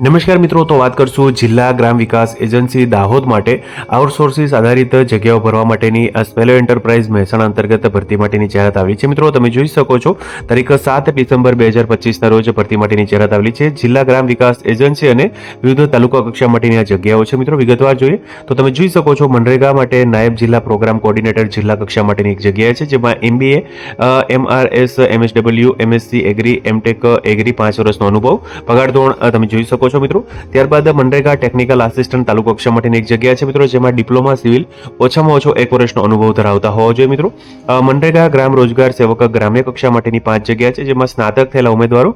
નમસ્કાર મિત્રો, તો વાત કરશું જિલ્લા ગ્રામ વિકાસ એજન્સી દાહોદ માટે. આઉટસોર્સિસ આધારિત જગ્યાઓ ભરવા માટેની આ સ્પેલો એન્ટરપ્રાઇઝ મહેસાણા અંતર્ગત ભરતી માટેની જાહેરાત આવી છે. મિત્રો, તમે જોઈ શકો છો, તારીખ સાત ડિસેમ્બર બે હજાર પચીસના રોજ ભરતી માટેની જાહેરાત આવેલી છે. જિલ્લા ગ્રામ વિકાસ એજન્સી અને વિવિધ તાલુકા કક્ષા માટેની આ જગ્યાઓ છે. મિત્રો, વિગતવાર જોઈએ, તો તમે જોઈ શકો છો, મનરેગા માટે નાયબ જિલ્લા પ્રોગ્રામ કોર્ડિનેટર જિલ્લા કક્ષા માટેની એક જગ્યા છે, જેમાં MBA MRS MSW MSc agri MTech agri પાંચ વર્ષનો અનુભવ. પગાર ધોરણ તમે જોઈ શકો છો મિત્રો. ત્યારબાદ મનરેગા ટેકનિકલ આસિસ્ટન્ટ તાલુકા કક્ષા માટેની એક જગ્યા છે મિત્રો, જેમાં ડિપ્લોમા સિવિલ ઓછામાં ઓછો એક વર્ષનો અનુભવ ધરાવતા હોવો જોઈએ મિત્રો. મનરેગા ગ્રામ રોજગાર સેવક ગ્રામ્ય કક્ષા માટેની પાંચ જગ્યા છે, જેમાં સ્નાતક થયેલા ઉમેદવારો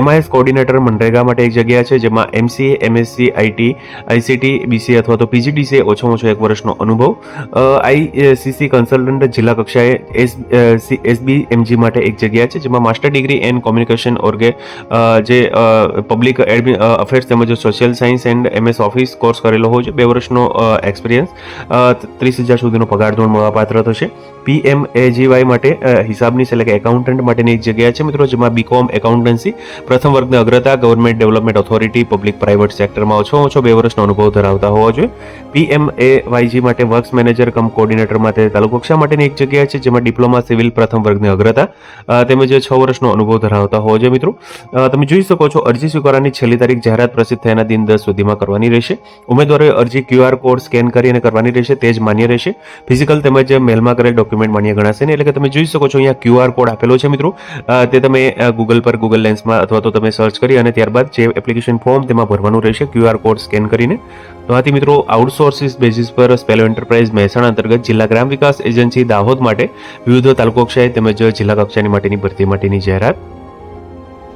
એમઆઈએસ કોર્ડિનેટર મનરેગા માટે એક જગ્યા છે, જેમાં MCA, MSc, IT, ICT BCA અથવા તો પીજીડીસીએ ઓછામાં ઓછો એક વર્ષનો અનુભવ. આઈસીસી કન્સલ્ટન્ટ જિલ્લા કક્ષાએ એસ એસબી એમજી માટે એક જગ્યા છે, જેમાં માસ્ટર ડિગ્રી એન્ડ કોમ્યુનિકેશન ઓર્ગે જે પબ્લિક અફેર્સ તેમજ social science and MS office course કરેલો હોય છે. બે વર્ષનો એક્સપિરિયન્સ ત્રીસ હજાર સુધીનો પગાર ધોરણ મળવાપાત્ર થશે. પીએમ એજીવાય માટે હિસાબની એટલે કે એકાઉન્ટન્ટ માટેની એક જગ્યા છે મિત્રો, જેમાં બીકોમ એકાઉન્ટન્સી પ્રથમ વર્ગની અગ્રતા government development authority public private સેક્ટરમાં ઓછો ઓછો બે વર્ષનો અનુભવ ધરાવતા હોવો જોઈએ. પીએમ એ વાયજી માટે વર્ક્સ મેનેજર કમ કોર્ડિનેટર માટે તાલુકા કક્ષા માટેની એક જગ્યા છે? જેમાં ડિપ્લોમા સિવિલ પ્રથમ વર્ગની અગ્રતા તેમજ છ વર્ષનો અનુભવ ધરાવતા હોવો જોઈએ મિત્રો. તમે જોઈ શકો છો, અરજી સ્વીકારવાની છેલ્લી તારીખ જાહેરાત પ્રસિદ્ધ થયાના દિન દસ સુધીમાં કરવાની રહેશે. ઉમેદવારોએ અરજી ક્યુઆર કોડ સ્કેન કરીને કરવાની રહેશે, તે જ માન્ય રહેશે. ફિઝિકલ તેમજ મેલમાં કરેલ ડોક્યુમેન્ટ માન્ય ગણાશે ને એટલે કે તમે જોઈ શકો છો અહીંયા ક્યુઆર કોડ આપેલો છે મિત્રો. તે તમે ગૂગલ પર ગૂગલ લેન્સમાં અથવા તો તમે સર્ચ કરી અને ત્યારબાદ જે એપ્લિકેશન ફોર્મ તેમાં ભરવાનું રહેશે ક્યુઆર કોડ સ્કેન કરીને. તો આથી મિત્રો આઉટસોર્સિસ બેઝિસ પર સ્પેલો એન્ટરપ્રાઇઝ મહેસાણા અંતર્ગત જિલ્લા ગ્રામ વિકાસ એજન્સી દાહોદ માટે વિવિધ તાલુકો કક્ષાએ તેમજ જિલ્લા કક્ષાની માટેની ભરતી માટેની જાહેરાત.